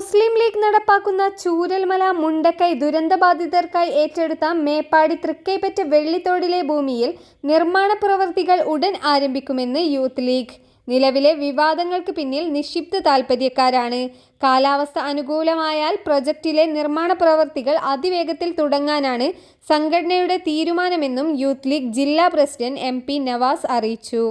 മുസ്ലിം league നടപ്പാക്കുന്ന ചൂരൽമല മുണ്ടക്കൈ ദുരന്തബാധിതർക്കായി ഏറ്റെടുത്ത മേപ്പാടി തൃക്കൈപ്പറ്റ വെള്ളിത്തോടിലെ ഭൂമിയിൽ നിർമ്മാണ പ്രവൃത്തികൾ ഉടൻ ആരംഭിക്കുമെന്ന് യൂത്ത് ലീഗ്. നിലവിലെ വിവാദങ്ങൾക്ക് പിന്നിൽ നിക്ഷിപ്ത താൽപ്പര്യക്കാരാണ് കാലാവസ്ഥ അനുകൂലമായാൽ പ്രൊജക്റ്റിലെ നിർമ്മാണ പ്രവൃത്തികൾ അതിവേഗത്തിൽ തുടങ്ങാനാണ് സംഘടനയുടെ തീരുമാനമെന്നും യൂത്ത് ലീഗ് ജില്ലാ പ്രസിഡന്റ് എം നവാസ് അറിയിച്ചു.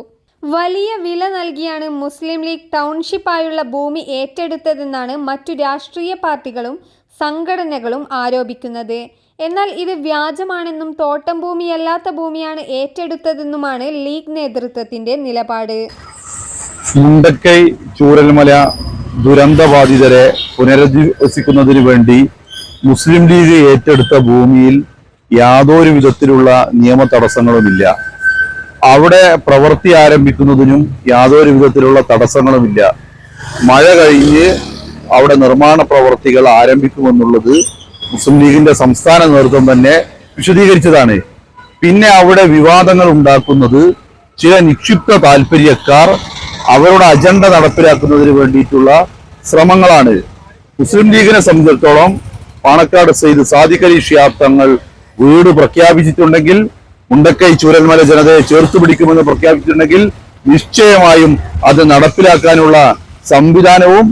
വലിയ വില നൽകിയാണ് മുസ്ലിം ലീഗ് ടൗൺഷിപ്പായുള്ള ഭൂമി ഏറ്റെടുത്തതെന്നാണ് മറ്റു രാഷ്ട്രീയ പാർട്ടികളും സംഘടനകളും ആരോപിക്കുന്നത്. എന്നാൽ ഇത് വ്യാജമാണെന്നും തോട്ടം ഭൂമിയല്ലാത്ത ഭൂമിയാണ് ഏറ്റെടുത്തതെന്നുമാണ് ലീഗ് നേതൃത്വത്തിന്റെ നിലപാട്. മുണ്ടക്കൈ ചൂരൽമല ദുരന്തബാധിതരെ പുനരധിവസിക്കുന്നതിന് വേണ്ടി മുസ്ലിം ലീഗ് ഏറ്റെടുത്ത ഭൂമിയിൽ യാതൊരു വിധത്തിലുള്ള നിയമ തടസ്സങ്ങളുമില്ല അവിടെ പ്രവൃത്തി ആരംഭിക്കുന്നതിനും യാതൊരു വിധത്തിലുള്ള തടസ്സങ്ങളുമില്ല. മഴ കഴിഞ്ഞ് അവിടെ നിർമ്മാണ പ്രവർത്തികൾ ആരംഭിക്കുമെന്നുള്ളത് മുസ്ലിം ലീഗിന്റെ സംസ്ഥാന നേതൃത്വം തന്നെ വിശദീകരിച്ചതാണ്. പിന്നെ അവിടെ വിവാദങ്ങൾ ഉണ്ടാക്കുന്നത് ചില നിക്ഷിപ്ത താല്പര്യക്കാർ അവരുടെ അജണ്ട നടപ്പിലാക്കുന്നതിന് വേണ്ടിയിട്ടുള്ള ശ്രമങ്ങളാണ്. മുസ്ലിം ലീഗിനെ സംബന്ധിച്ചിടത്തോളം പാണക്കാട് സെയ്ത് സാദിഖലി അലി ഷിയാബ് തങ്ങൾ വീട് പ്രഖ്യാപിച്ചിട്ടുണ്ടെങ്കിൽ മുണ്ടക്കൈ ചൂരൽമല ജനതയെ ചേർത്തു പിടിക്കുമെന്ന് പ്രഖ്യാപിച്ചിട്ടുണ്ടെങ്കിൽ നിശ്ചയമായും അത് നടപ്പിലാക്കാനുള്ള സംവിധാനവും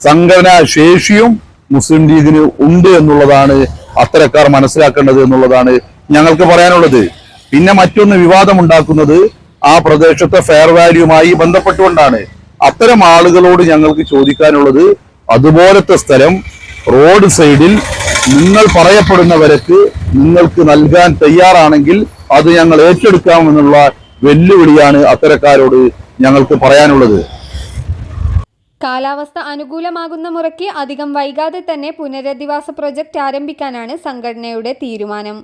സംഘടനാ ശേഷിയും മുസ്ലിം ലീഗിന് ഉണ്ട് എന്നുള്ളതാണ് അത്തരക്കാർ മനസ്സിലാക്കേണ്ടത് എന്നുള്ളതാണ് ഞങ്ങൾക്ക് പറയാനുള്ളത്. പിന്നെ മറ്റൊന്ന് വിവാദമുണ്ടാക്കുന്നത് ആ പ്രദേശത്തെ ഫെയർ വാല്യൂമായി ബന്ധപ്പെട്ടുകൊണ്ടാണ്. അത്തരം ആളുകളോട് ഞങ്ങൾക്ക് ചോദിക്കാനുള്ളത് അതുപോലത്തെ സ്ഥലം റോഡ് സൈഡിൽ നിങ്ങൾ പറയപ്പെടുന്നവർക്ക് നിങ്ങൾക്ക് നൽകാൻ തയ്യാറാണെങ്കിൽ അത് ഞങ്ങൾ ഏറ്റെടുക്കാമെന്നുള്ള വെല്ലുവിളിയാണ് അത്തരക്കാരോട് ഞങ്ങൾക്ക് പറയാനുള്ളത്. കാലാവസ്ഥ അനുകൂലമാകുന്ന മുറയ്ക്ക് അധികം വൈകാതെ തന്നെ പുനരധിവാസ പ്രൊജക്ട് ആരംഭിക്കാനാണ് സംഘടനയുടെ തീരുമാനം.